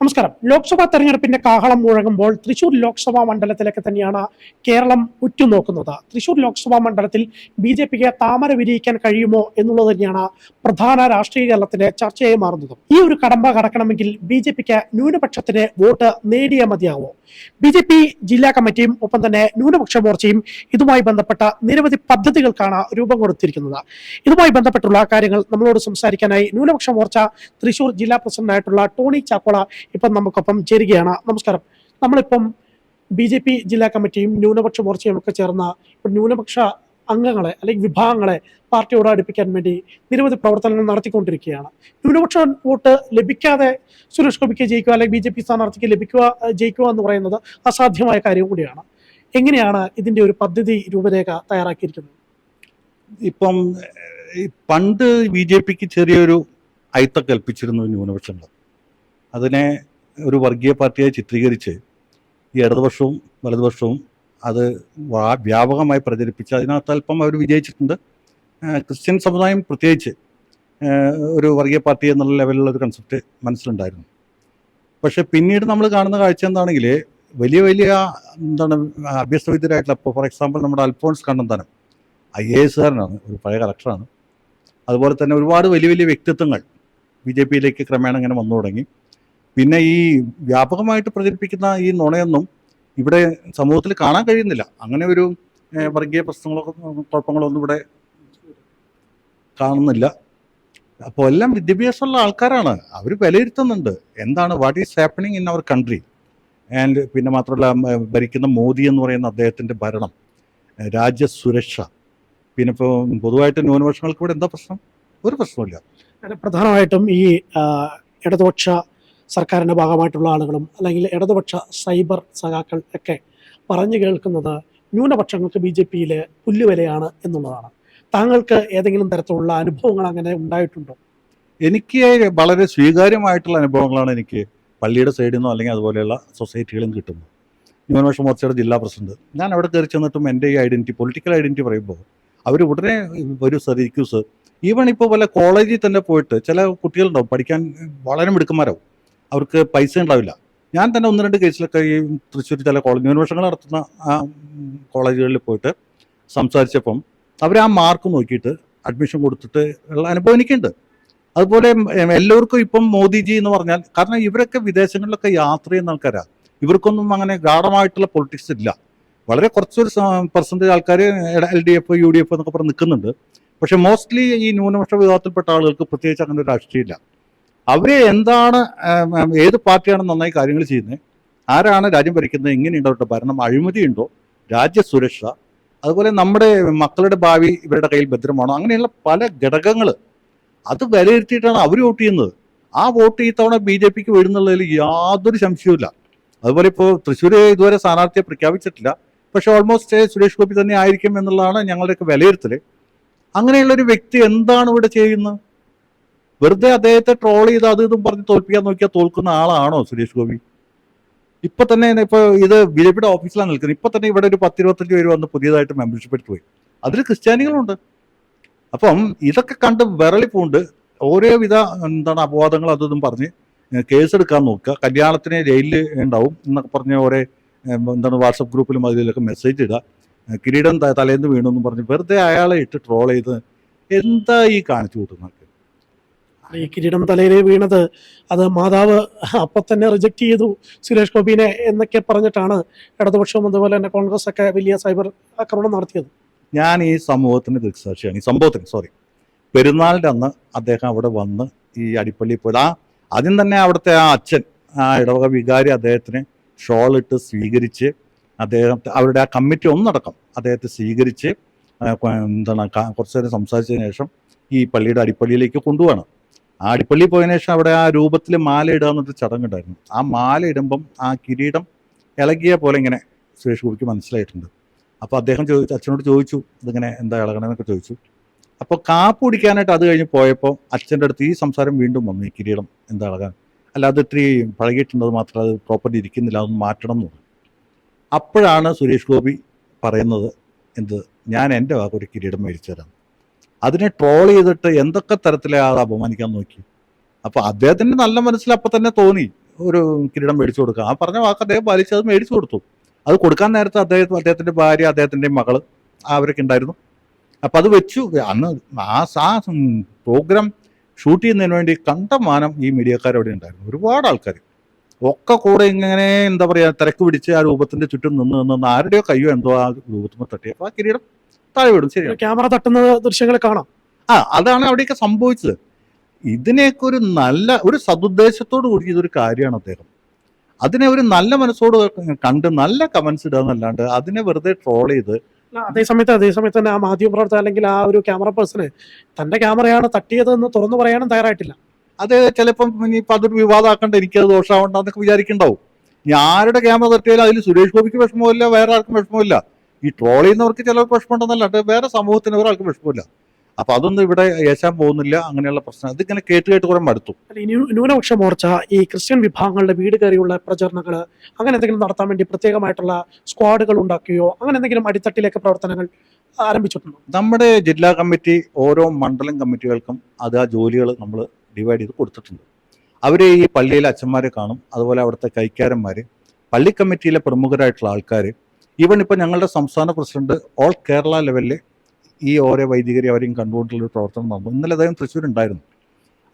നമസ്കാരം. ലോക്സഭാ തെരഞ്ഞെടുപ്പിന്റെ കാഹളം മുഴങ്ങുമ്പോൾ തൃശൂർ ലോക്സഭാ മണ്ഡലത്തിലൊക്കെ തന്നെയാണ് കേരളം ഉറ്റുനോക്കുന്നത്. തൃശൂർ ലോക്സഭാ മണ്ഡലത്തിൽ ബി ജെ പിക്ക് താമര വിരിയിക്കാൻ കഴിയുമോ എന്നുള്ളത് തന്നെയാണ് പ്രധാന രാഷ്ട്രീയ കേരളത്തിന്റെ ചർച്ചയായി മാറുന്നത്. ഈ ഒരു കടമ്പ കടക്കണമെങ്കിൽ ബി ജെ പിക്ക് ന്യൂനപക്ഷത്തിന് വോട്ട് നേടിയേ മതിയാവോ. ബി ജെ പി ജില്ലാ കമ്മിറ്റിയും ഒപ്പം തന്നെ ന്യൂനപക്ഷ മോർച്ചയും ഇതുമായി ബന്ധപ്പെട്ട നിരവധി പദ്ധതികൾക്കാണ് രൂപം കൊടുത്തിരിക്കുന്നത്. ഇതുമായി ബന്ധപ്പെട്ടുള്ള കാര്യങ്ങൾ നമ്മളോട് സംസാരിക്കാനായി ന്യൂനപക്ഷ മോർച്ച തൃശൂർ ജില്ലാ പ്രസിഡന്റായിട്ടുള്ള ടോണി ചാക്കോള ഇപ്പം നമുക്കൊപ്പം ചേരുകയാണ്. നമസ്കാരം. നമ്മളിപ്പം ബി ജെ പി ജില്ലാ കമ്മിറ്റിയും ന്യൂനപക്ഷ മോർച്ചയും ഒക്കെ ചേർന്ന ന്യൂനപക്ഷ അംഗങ്ങളെ അല്ലെങ്കിൽ വിഭാഗങ്ങളെ പാർട്ടിയോട് അടുപ്പിക്കാൻ വേണ്ടി നിരവധി പ്രവർത്തനങ്ങൾ നടത്തിക്കൊണ്ടിരിക്കുകയാണ്. ന്യൂനപക്ഷ വോട്ട് ലഭിക്കാതെ സുരേഷ് ഗോപിക്ക് ജയിക്കുക അല്ലെങ്കിൽ ബി ജെ പി സ്ഥാനാർത്ഥിക്ക് ലഭിക്കുക ജയിക്കുക എന്ന് പറയുന്നത് അസാധ്യമായ കാര്യം കൂടിയാണ്. എങ്ങനെയാണ് ഇതിന്റെ ഒരു പദ്ധതി രൂപരേഖ തയ്യാറാക്കിയിരിക്കുന്നത്? ഇപ്പം പണ്ട് ബി ജെ പിക്ക് ചെറിയൊരു അയിത്ത കൽപ്പിച്ചിരുന്നു ന്യൂനപക്ഷങ്ങൾ. അതിനെ ഒരു വർഗീയ പാർട്ടിയായി ചിത്രീകരിച്ച് ഈ ഇടതുപക്ഷവും വലതുപക്ഷവും അത് വ്യാപകമായി പ്രചരിപ്പിച്ച്. അതിനകത്ത് അല്പം അവർ വിജയിച്ചിട്ടുണ്ട്. ക്രിസ്ത്യൻ സമുദായം പ്രത്യേകിച്ച് ഒരു വർഗീയ പാർട്ടി എന്നുള്ള ലെവലിലുള്ള ഒരു കൺസെപ്റ്റ് മനസ്സിലുണ്ടായിരുന്നു. പക്ഷെ പിന്നീട് നമ്മൾ കാണുന്ന കാഴ്ച എന്താണെങ്കിൽ വലിയ വലിയ എന്താണ് അഭ്യസ്തവിദ്യരായിട്ടുള്ള ഇപ്പോൾ ഫോർ എക്സാമ്പിൾ നമ്മുടെ അൽഫോൺസ് കണ്ണന്താനം ഐ എ എസുകാരനാണ് ഒരു പഴയ കളക്ടറാണ് അതുപോലെ തന്നെ ഒരുപാട് വലിയ വലിയ വ്യക്തിത്വങ്ങൾ ബി ജെ പിയിലേക്ക് ക്രമേണ ഇങ്ങനെ വന്നു തുടങ്ങി. പിന്നെ ഈ വ്യാപകമായിട്ട് പ്രചരിപ്പിക്കുന്ന ഈ നുണയൊന്നും ഇവിടെ സമൂഹത്തിൽ കാണാൻ കഴിയുന്നില്ല. അങ്ങനെ ഒരു വർഗീയ പ്രശ്നങ്ങളൊക്കെ കുഴപ്പങ്ങളോ ഒന്നും ഇവിടെ കാണുന്നില്ല. അപ്പോൾ എല്ലാം വിദ്യാഭ്യാസമുള്ള ആൾക്കാരാണ്. അവർ വിലയിരുത്തുന്നുണ്ട്. എന്താണ് what is happening in our country and പിന്നെ മാത്രമല്ല ഭരിക്കുന്ന മോദി എന്ന് പറയുന്ന അദ്ദേഹത്തിന്റെ ഭരണം രാജ്യസുരക്ഷ പിന്നെ ഇപ്പോൾ പൊതുവായിട്ട് ന്യൂനപക്ഷങ്ങൾക്ക് ഇവിടെ എന്താ പ്രശ്നം? ഒരു പ്രശ്നമില്ല പ്രധാനമായിട്ടും ഈ ഇടതുപക്ഷ സർക്കാരിന്റെ ഭാഗമായിട്ടുള്ള ആളുകളും അല്ലെങ്കിൽ ഇടതുപക്ഷ സൈബർ സഖാക്കൾ ഒക്കെ പറഞ്ഞു കേൾക്കുന്നത് ന്യൂനപക്ഷങ്ങൾക്ക് ബി ജെ പിയിൽ പുല്ലുവിലയാണ് എന്നുള്ളതാണ്. താങ്കൾക്ക് ഏതെങ്കിലും തരത്തിലുള്ള അനുഭവങ്ങൾ അങ്ങനെ ഉണ്ടായിട്ടുണ്ടോ? എനിക്ക് വളരെ സ്വീകാര്യമായിട്ടുള്ള അനുഭവങ്ങളാണ് എനിക്ക് പള്ളിയുടെ സൈഡിൽ നിന്നോ അല്ലെങ്കിൽ അതുപോലെയുള്ള സൊസൈറ്റികളിൽ നിന്ന് കിട്ടുന്നത്. ന്യൂനപക്ഷ മോർച്ചയുടെ ജില്ലാ പ്രസിഡന്റ്. ഞാൻ അവിടെ കയറി ചെന്നിട്ടും എന്റെ ഈ ഐഡന്റി പൊളിറ്റിക്കൽ ഐഡന്റി പറയുമ്പോൾ അവർ ഉടനെ ഒരു സർക്യൂസ് ഈവൺ ഇപ്പോൾ പല കോളേജിൽ തന്നെ പോയിട്ട് ചില കുട്ടികളുണ്ടാവും പഠിക്കാൻ വളരെ മിടുക്കന്മാരാവും അവർക്ക് പൈസ ഉണ്ടാവില്ല. ഞാൻ തന്നെ ഒന്ന് രണ്ട് കേസിലൊക്കെ ഈ തൃശ്ശൂർ ചില കോളേജ് ന്യൂനപക്ഷങ്ങൾ നടത്തുന്ന ആ കോളേജുകളിൽ പോയിട്ട് സംസാരിച്ചപ്പം അവർ ആ മാർക്ക് നോക്കിയിട്ട് അഡ്മിഷൻ കൊടുത്തിട്ട് ഉള്ള അനുഭവം എനിക്കുണ്ട്. അതുപോലെ എല്ലാവർക്കും ഇപ്പം മോദിജി എന്ന് പറഞ്ഞാൽ കാരണം ഇവരൊക്കെ വിദേശങ്ങളിലൊക്കെ യാത്ര ചെയ്യുന്ന ആൾക്കാരാണ് ഇവർക്കൊന്നും അങ്ങനെ ഗാഠമായിട്ടുള്ള പൊളിറ്റിക്സ് ഇല്ല. വളരെ കുറച്ചൊരു പെർസെന്റേജ് ആൾക്കാർ L D F U D F എന്നൊക്കെ പറഞ്ഞ് നിൽക്കുന്നുണ്ട്. പക്ഷേ മോസ്റ്റ്ലി ഈ ന്യൂനപക്ഷ വിഭാഗത്തിൽപ്പെട്ട ആളുകൾക്ക് പ്രത്യേകിച്ച് അങ്ങനെ ഒരു രാഷ്ട്രീയമില്ല. അവരെ എന്താണ് ഏത് പാർട്ടിയാണ് നന്നായി കാര്യങ്ങൾ ചെയ്യുന്നത്? ആരാണ് രാജ്യം ഭരിക്കുന്നത്? എങ്ങനെയുണ്ടോ അവരുടെ ഭരണം? അഴിമതിയുണ്ടോ? രാജ്യസുരക്ഷ അതുപോലെ നമ്മുടെ മക്കളുടെ ഭാവി ഇവരുടെ കയ്യിൽ ഭദ്രമാണോ? അങ്ങനെയുള്ള പല ഘടകങ്ങൾ അത് വിലയിരുത്തിയിട്ടാണ് അവർ വോട്ട് ചെയ്യുന്നത്. ആ വോട്ട് ഈ തവണ ബി ജെ പിക്ക് വരുന്നുള്ളതിൽ യാതൊരു സംശയവുമില്ല. അതുപോലെ ഇപ്പോൾ തൃശ്ശൂർ ഇതുവരെ സ്ഥാനാർത്ഥിയെ പ്രഖ്യാപിച്ചിട്ടില്ല. പക്ഷേ ഓൾമോസ്റ്റ് സുരേഷ് ഗോപി തന്നെ ആയിരിക്കും എന്നുള്ളതാണ് ഞങ്ങളുടെയൊക്കെ വിലയിരുത്തൽ അങ്ങനെയുള്ള ഒരു വ്യക്തി എന്താണ് ഇവിടെ ചെയ്യുന്നത്? വെറുതെ അദ്ദേഹത്തെ ട്രോൾ ചെയ്ത് അത് ഇതും പറഞ്ഞ് തോൽപ്പിക്കാൻ നോക്കിയാൽ തോൽക്കുന്ന ആളാണോ സുരേഷ് ഗോപി? ഇപ്പൊ തന്നെ ഇപ്പൊ ഇത് ബി ജെ പിയുടെ ഓഫീസിലാണ് നിൽക്കുന്നത്. ഇപ്പൊ തന്നെ ഇവിടെ ഒരു പത്തിരുപത്തഞ്ച് പേര് വന്ന് പുതിയതായിട്ട് മെമ്പർഷിപ്പ് എടുത്തു പോയി. അതിൽ ക്രിസ്ത്യാനികളുണ്ട്. അപ്പം ഇതൊക്കെ കണ്ട് വിരളി പൂണ്ട് ഓരോ വിധ എന്താണ് അപവാദങ്ങൾ അതും പറഞ്ഞ് കേസെടുക്കാൻ നോക്കുക. കല്യാണത്തിന് ജയിലിൽ ഉണ്ടാവും എന്നൊക്കെ പറഞ്ഞ ഓരോ എന്താണ് വാട്സപ്പ് ഗ്രൂപ്പിലും അതിലൊക്കെ മെസ്സേജ് ഇടുക. കിരീടം തലേന്ന് വീണു എന്ന് പറഞ്ഞ് വെറുതെ അയാളെ ഇട്ട് ട്രോൾ ചെയ്ത് എന്താ ഈ കാണിച്ചു കൂട്ടുന്നത് ഈ കിരീടം തലയിൽ വീണത്. അത് മാതാവ് അപ്പം തന്നെ റിജക്റ്റ് ചെയ്തു സുരേഷ് ഗോപിനെ എന്നൊക്കെ പറഞ്ഞിട്ടാണ് ഇടതുപക്ഷവും അതുപോലെ തന്നെ കോൺഗ്രസ് ഒക്കെ വലിയ സൈബർ ആക്രമണം നടത്തിയത്. ഞാൻ ഈ സമൂഹത്തിന് ദൃക്സാക്ഷിയാണ്. ഈ സംഭവത്തിന് സോറി പെരുന്നാളിന്റെ അന്ന് അദ്ദേഹം അവിടെ വന്ന് ഈ അടിപ്പള്ളി പോയത് ആ ആദ്യം തന്നെ അവിടുത്തെ ആ അച്ഛൻ ആ ഇടവക വികാരി അദ്ദേഹത്തിന് ഇട്ട് സ്വീകരിച്ച് അദ്ദേഹം അവരുടെ ആ കമ്മിറ്റി ഒന്നടക്കം അദ്ദേഹത്തെ സ്വീകരിച്ച് എന്താണ് കുറച്ച് നേരം സംസാരിച്ചതിന് ശേഷം ഈ പള്ളിയുടെ അടിപ്പള്ളിയിലേക്ക് കൊണ്ടുപോകണം ആ അടിപ്പള്ളി പോയതിനു ശേഷം അവിടെ ആ രൂപത്തിൽ മാല ഇടുക എന്നൊരു ചടങ്ങുണ്ടായിരുന്നു ആ മാല ഇടുമ്പം ആ കിരീടം ഇളകിയ പോലെ ഇങ്ങനെ സുരേഷ് ഗോപിക്ക് മനസ്സിലായിട്ടുണ്ട്. അപ്പോൾ അദ്ദേഹം ചോദിച്ചു അച്ഛനോട് ചോദിച്ചു ഇതിങ്ങനെ എന്താ ഇളകണമെന്നൊക്കെ ചോദിച്ചു. അപ്പോൾ കാപ്പ് കുടിക്കാനായിട്ട് അത് കഴിഞ്ഞ് പോയപ്പോൾ അച്ഛന്റെ അടുത്ത് ഈ സംസാരം വീണ്ടും വന്നു ഈ കിരീടം എന്താ ഇളകാൻ? അല്ല അത് ഇത്തിരി പഴകിയിട്ടുണ്ടത് മാത്രം അത് പ്രോപ്പർലി ഇരിക്കുന്നില്ല അതൊന്ന് മാറ്റണം എന്ന് പറഞ്ഞു. അപ്പോഴാണ് സുരേഷ് ഗോപി പറയുന്നത് എന്ത് ഞാൻ എന്റെ വാക്കൊരു കിരീടം മേടിച്ചു തരാം. അതിനെ ട്രോൾ ചെയ്തിട്ട് എന്തൊക്കെ തരത്തിലെ ആൾ അപമാനിക്കാൻ നോക്കി? അപ്പോൾ അദ്ദേഹത്തിന്റെ നല്ല മനസ്സിൽ അപ്പം തന്നെ തോന്നി ഒരു കിരീടം മേടിച്ചു കൊടുക്കുക ആ പറഞ്ഞ വാക്ക് അദ്ദേഹം പാലിച്ച് അത് മേടിച്ചു കൊടുത്തു. അത് കൊടുക്കാൻ നേരത്തെ അദ്ദേഹം അദ്ദേഹത്തിന്റെ ഭാര്യ അദ്ദേഹത്തിന്റെ മകൾ അവരൊക്കെ ഉണ്ടായിരുന്നു. അപ്പൊ അത് വെച്ചു. അന്ന് ആ സാ പ്രോഗ്രാം ഷൂട്ട് ചെയ്യുന്നതിന് വേണ്ടി കണ്ടമാനം ഈ മീഡിയക്കാർ അവിടെ ഉണ്ടായിരുന്നു. ഒരുപാട് ആൾക്കാർ ഒക്കെ കൂടെ ഇങ്ങനെ എന്താ പറയാ തിരക്ക് പിടിച്ച് ആ രൂപത്തിന്റെ ചുറ്റും നിന്ന് നിന്ന് ആരുടെയോ കയ്യോ എന്തോ ആ രൂപത്തുമ്പോൾ തട്ടിയപ്പോൾ ആ കിരീടം താഴെ വിടും ശരി ക്യാമറ തട്ടുന്ന ദൃശ്യങ്ങൾ കാണാം. ആ അതാണ് അവിടെയൊക്കെ സംഭവിച്ചത്. ഇതിനെയൊക്കെ ഒരു നല്ല ഒരു സതുദ്ദേശത്തോട് കൂടി ഇതൊരു കാര്യമാണ് അദ്ദേഹം. അതിനെ ഒരു നല്ല മനസ്സോട് കണ്ട് നല്ല കമന്റ്സ് ഇടുക എന്നല്ലാണ്ട് അതിനെ വെറുതെ ട്രോൾ ചെയ്ത് അതേ സമയത്ത് അതേ സമയത്ത് തന്നെ ആ മാധ്യമപ്രവർത്തകർ അല്ലെങ്കിൽ ആ ഒരു ക്യാമറ പേഴ്സണ് തന്റെ ക്യാമറയാണ് തട്ടിയത് എന്ന് തുറന്നു പറയാനും തയ്യാറായിട്ടില്ല. അത് ചിലപ്പം ഇനിയിപ്പോൾ അതൊരു വിവാദമാക്കണ്ട എനിക്കത് ദോഷമാവണ്ടെന്നൊക്കെ വിചാരിക്കണ്ടാവും ഇനി ആരുടെ ക്യാമറ തട്ടിയാലും അതിൽ സുരേഷ് ഗോപിക്ക് വിഷമമില്ല വേറെ ആർക്കും വിഷമമില്ല ഈ ട്രോൾ ചെയ്യുന്നവർക്ക് ചിലർക്ക് അത് വേറെ സമൂഹത്തിന് ഒരാൾക്ക് വിഷമമില്ല. അപ്പൊ അതൊന്നും ഇവിടെ ഏശാൻ പോകുന്നില്ല അങ്ങനെയുള്ള പ്രശ്നം. അതിങ്ങനെ കേട്ട് കേട്ട് കുറെ മടുത്തു. ന്യൂനപക്ഷ മോർച്ച ഈ ക്രിസ്ത്യൻ വിഭാഗങ്ങളുടെ വീട് കയറിയുള്ള പ്രചരണങ്ങൾ അങ്ങനെ എന്തെങ്കിലും നടത്താൻ വേണ്ടി പ്രത്യേകമായിട്ടുള്ള സ്ക്വാഡുകൾ ഉണ്ടാക്കുകയോ അങ്ങനെ എന്തെങ്കിലും അടിത്തട്ടിലേക്ക് പ്രവർത്തനങ്ങൾ ആരംഭിച്ചിട്ടുണ്ടോ? നമ്മുടെ ജില്ലാ കമ്മിറ്റി ഓരോ മണ്ഡലം കമ്മിറ്റികൾക്കും അത് ആ ജോലികൾ നമ്മൾ ഡിവൈഡ് ചെയ്ത് കൊടുത്തിട്ടുണ്ട്. അവരെ ഈ പള്ളിയിലെ അച്ഛന്മാരെ കാണും അതുപോലെ അവിടുത്തെ കൈക്കാരന്മാർ പള്ളി കമ്മിറ്റിയിലെ പ്രമുഖരായിട്ടുള്ള ആൾക്കാർ ഈവൻ ഇപ്പം ഞങ്ങളുടെ സംസ്ഥാന പ്രസിഡന്റ് ഓൾ കേരള ലെവലിൽ ഈ ഓരോ വൈദികരെ അവരെയും കണ്ടുകൊണ്ടുള്ള ഒരു പ്രവർത്തനം നടന്നു. ഇന്നലെ അദ്ദേഹം തൃശ്ശൂർ ഉണ്ടായിരുന്നു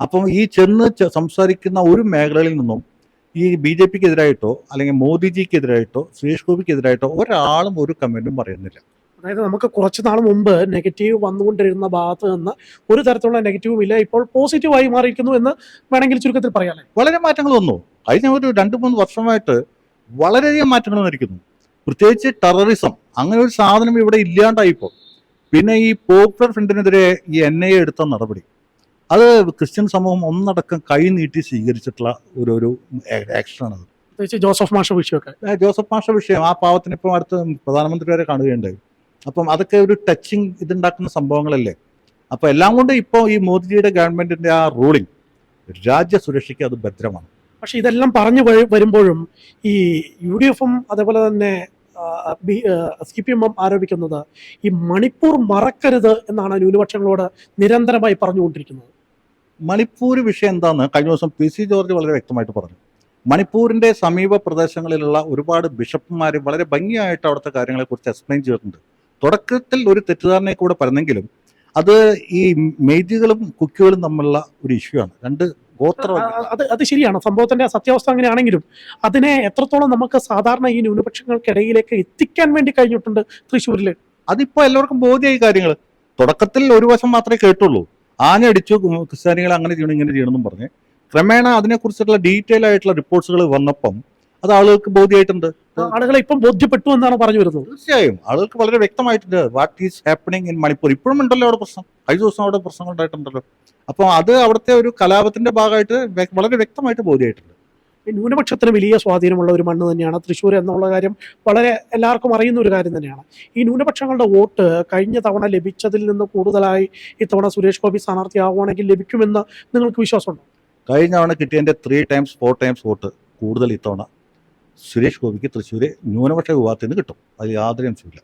അപ്പം ഈ ചെന്ന് സംസാരിക്കുന്ന ഒരു മേഖലയിൽ നിന്നും ഈ ബി ജെ പിക്ക് എതിരായിട്ടോ അല്ലെങ്കിൽ മോദിജിക്ക് എതിരായിട്ടോ സുരേഷ് ഗോപിക്ക് എതിരായിട്ടോ ഒരാളും ഒരു കമന്റും പറയുന്നില്ല. അതായത് നമുക്ക് കുറച്ച് നാൾ മുമ്പ് നെഗറ്റീവ് വന്നുകൊണ്ടിരുന്ന ഭാഗത്ത് നിന്ന് ഒരു തരത്തിലുള്ള നെഗറ്റീവും ഇല്ല. ഇപ്പോൾ പോസിറ്റീവായി മാറിയിരിക്കുന്നു എന്ന് വേണമെങ്കിൽ ചുരുക്കത്തിൽ പറയാം വളരെ മാറ്റങ്ങൾ വന്നു. കഴിഞ്ഞ ഒരു രണ്ട് മൂന്ന് വർഷമായിട്ട് വളരെയധികം മാറ്റങ്ങൾ വന്നിരിക്കുന്നു. പ്രത്യേകിച്ച് ടെററിസം അങ്ങനെ ഒരു സാധനം ഇവിടെ ഇല്ലാണ്ടായിപ്പോൾ പിന്നെ ഈ പോപ്പുലർ ഫ്രണ്ടിനെതിരെ ഈ എൻ ഐ എ എടുത്ത നടപടി. അത് ക്രിസ്ത്യൻ സമൂഹം ഒന്നടക്കം കൈ നീട്ടി സ്വീകരിച്ചിട്ടുള്ള ഒരു ഒരു ആക്ഷനാണത് ജോസഫ് മാഷ വിഷയമൊക്കെ. ജോസഫ് മാഷ വിഷയം. ആ പാവത്തിന് ഇപ്പം അടുത്ത് പ്രധാനമന്ത്രി വരെ കാണുകയുണ്ടായി. അപ്പം അതൊക്കെ ഒരു ടച്ചിങ് ഇതുണ്ടാക്കുന്ന സംഭവങ്ങളല്ലേ. അപ്പോൾ എല്ലാം കൊണ്ട് ഇപ്പോൾ ഈ മോദിജിയുടെ ഗവൺമെന്റിന്റെ ആ റൂളിംഗ് രാജ്യ സുരക്ഷയ്ക്ക് അത് ഭദ്രമാണ്. പക്ഷെ ഇതെല്ലാം പറഞ്ഞു വരുമ്പോഴും ഈ യു ഡി എഫും അതേപോലെ തന്നെ സി പി എം ആരോപിക്കുന്നത് ഈ മണിപ്പൂർ മറക്കരുത് എന്നാണ് ന്യൂനപക്ഷങ്ങളോട് നിരന്തരമായി പറഞ്ഞുകൊണ്ടിരിക്കുന്നത്. മണിപ്പൂർ വിഷയം എന്താണ് കഴിഞ്ഞ ദിവസം പി സി ജോർജ് വളരെ വ്യക്തമായിട്ട് പറഞ്ഞു. മണിപ്പൂരിന്റെ സമീപ പ്രദേശങ്ങളിലുള്ള ഒരുപാട് ബിഷപ്പുമാർ വളരെ ഭംഗിയായിട്ട് അവിടുത്തെ കാര്യങ്ങളെക്കുറിച്ച് എക്സ്പ്ലെയിൻ ചെയ്തിട്ടുണ്ട്. തുടക്കത്തിൽ ഒരു തെറ്റിദ്ധാരണയെ കൂടെ പറഞ്ഞെങ്കിലും അത് ഈ മെയ്തികളും കുക്കികളും തമ്മിലുള്ള ഒരു ഇഷ്യൂ ആണ്. രണ്ട് ഗോത്ര അത് അത് ശരിയാണ്. സംഭവത്തിന്റെ സത്യാവസ്ഥ അങ്ങനെയാണെങ്കിലും അതിനെ എത്രത്തോളം നമുക്ക് സാധാരണ ഈ ന്യൂനപക്ഷങ്ങൾക്കിടയിലേക്ക് എത്തിക്കാൻ വേണ്ടി കഴിഞ്ഞിട്ടുണ്ട് തൃശ്ശൂരിൽ അതിപ്പോ എല്ലാവർക്കും ബോധ്യമായി കാര്യങ്ങൾ തുടക്കത്തിൽ ഒരു വശം മാത്രമേ കേട്ടുള്ളൂ. ആഞ്ഞടിച്ചു ക്രിസ്ത്യാനികൾ അങ്ങനെ ചെയ്യണം ഇങ്ങനെ ചെയ്യണമെന്നും പറഞ്ഞ്. ക്രമേണ അതിനെക്കുറിച്ചുള്ള ഡീറ്റെയിൽ ആയിട്ടുള്ള റിപ്പോർട്ട്സുകൾ വന്നപ്പം അത് ആളുകൾക്ക് ബോധ്യമായിട്ടുണ്ട്. ആളുകളെ ഇപ്പം ബോധ്യപ്പെട്ടു എന്നാണ് പറഞ്ഞു വരുന്നത്. തീർച്ചയായും. ആളുകൾക്ക് വളരെ വ്യക്തമായിട്ടുണ്ട്. What is happening in Manipur? ഇപ്പോഴും ഉണ്ടല്ലോ അവിടെ പ്രശ്നം. കഴിഞ്ഞ ദിവസം അവിടെ പ്രശ്നങ്ങൾ ഉണ്ടായിട്ടുണ്ടല്ലോ. അപ്പോൾ അത് അവിടുത്തെ ഒരു കലാപത്തിന്റെ ഭാഗമായിട്ട് വളരെ വ്യക്തമായിട്ട് ബോധ്യമായിട്ടുണ്ട്. ഈ ന്യൂനപക്ഷത്തിന് വലിയ സ്വാധീനമുള്ള ഒരു മണ്ണ് തന്നെയാണ് തൃശ്ശൂർ എന്നുള്ള കാര്യം വളരെ എല്ലാവർക്കും അറിയുന്ന ഒരു കാര്യം തന്നെയാണ്. ഈ ന്യൂനപക്ഷങ്ങളുടെ വോട്ട് കഴിഞ്ഞ തവണ ലഭിച്ചതിൽ നിന്ന് കൂടുതലായി ഇത്തവണ സുരേഷ് ഗോപി സ്ഥാനാർത്ഥിയാവുകയാണെങ്കിൽ ലഭിക്കുമെന്ന് നിങ്ങൾക്ക് വിശ്വാസമുണ്ടോ? കഴിഞ്ഞ തവണ കിട്ടിയതിന്റെ three times four times vote കൂടുതൽ ഇത്തവണ. സുരേഷ് ഗോപിക്ക് തൃശ്ശൂർ ന്യൂനപക്ഷ വിഭാഗത്തിൽ നിന്ന് കിട്ടും. അത് യാതൊരു അംശമില്ല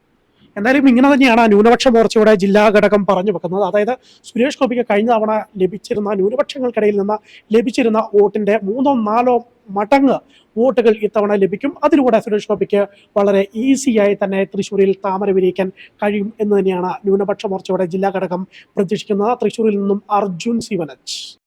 എന്തായാലും ഇങ്ങനെ തന്നെയാണ് ന്യൂനപക്ഷ മോർച്ചയുടെ ജില്ലാ ഘടകം പറഞ്ഞു വെക്കുന്നത്. അതായത് സുരേഷ് ഗോപിക്ക് കഴിഞ്ഞ തവണ ലഭിച്ചിരുന്ന ന്യൂനപക്ഷങ്ങൾക്കിടയിൽ നിന്ന് ലഭിച്ചിരുന്ന വോട്ടിന്റെ മൂന്നോ നാലോ മടങ്ങ് വോട്ടുകൾ ഇത്തവണ ലഭിക്കും. അതിലൂടെ സുരേഷ് ഗോപിക്ക് വളരെ ഈസിയായി തന്നെ തൃശ്ശൂരിൽ താമര വിരിയിക്കാൻ കഴിയും എന്ന് തന്നെയാണ് ന്യൂനപക്ഷ മോർച്ചയുടെ ജില്ലാ ഘടകം പ്രതീക്ഷിക്കുന്നത്. തൃശ്ശൂരിൽ നിന്നും അർജുൻ സിവനച്ച്